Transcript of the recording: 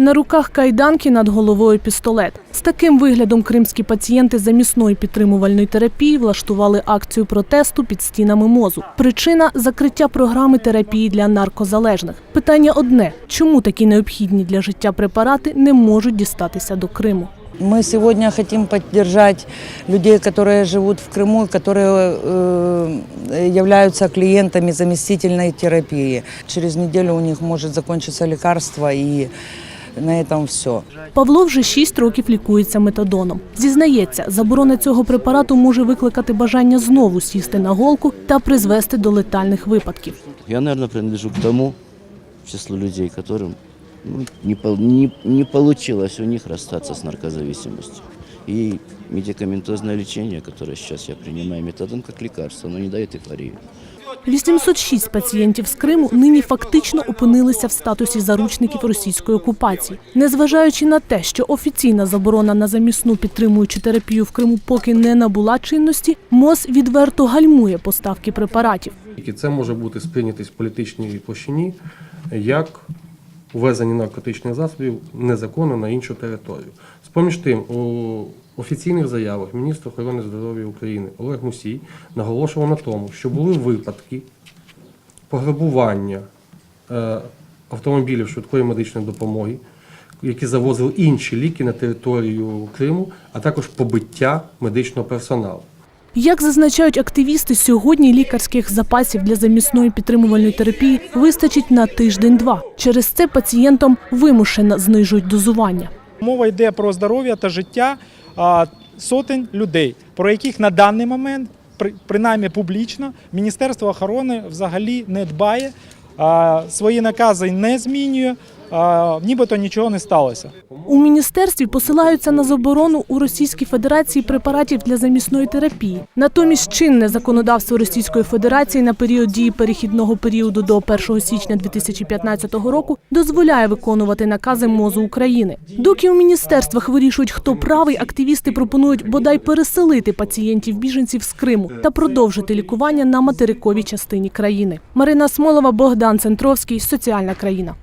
На руках кайданки над головою пістолет. З таким виглядом кримські пацієнти замісної підтримувальної терапії влаштували акцію протесту під стінами мозу. Причина закриття програми терапії для наркозалежних. Питання одне: чому такі необхідні для життя препарати не можуть дістатися до Криму? Мы сегодня хотим поддержать людей, которые живут в Крыму, и которые э, являются клиентами заместительной терапии. Через неделю у них может закончиться лекарство, и на этом все. Павло вже 6 років лікується метадоном. Зізнається, заборона цього препарату може викликати бажання знову сісти на голку та призвести до летальних випадків. Я, наверное, принадлежу к тому числу людей, которым ну, не, пол- не, не получилось у них расстаться с наркозависимостью. И медикаментозное лечение, которое сейчас я принимаю, метадон как лекарство, оно не дает эйфорию. 806 пацієнтів з Криму нині фактично опинилися в статусі заручників російської окупації. Незважаючи на те, що офіційна заборона на замісну підтримуючу терапію в Криму поки не набула чинності, МОЗ відверто гальмує поставки препаратів. Це може бути сприйнятись в політичній площині як ввезення наркотичних засобів незаконно на іншу територію. З-поміж тим, у офіційних заявах міністр охорони здоров'я України Олег Мусій наголошував на тому, що були випадки пограбування е, автомобілів швидкої медичної допомоги, які завозили інші ліки на територію Криму, а також побиття медичного персоналу. Як зазначають активісти, сьогодні лікарських запасів для замісної підтримувальної терапії вистачить на тиждень-два. Через це пацієнтам вимушено знижують дозування. Мова йде про здоров'я та життя сотень людей, про яких на даний момент, при- принаймні публічно, Міністерство охорони взагалі не дбає, свої накази не змінює, нібито нічого не сталося. У міністерстві посилаються на заборону у Російській Федерації препаратів для замісної терапії. Натомість чинне законодавство Російської Федерації на період дії перехідного періоду до 1 січня 2015 року дозволяє виконувати накази МОЗу України. Доки у міністерствах вирішують, хто правий, активісти пропонують бодай переселити пацієнтів біженців з Криму та продовжити лікування на материковій частині країни. Марина Смолова, Богдан Центровський, Соціальна країна.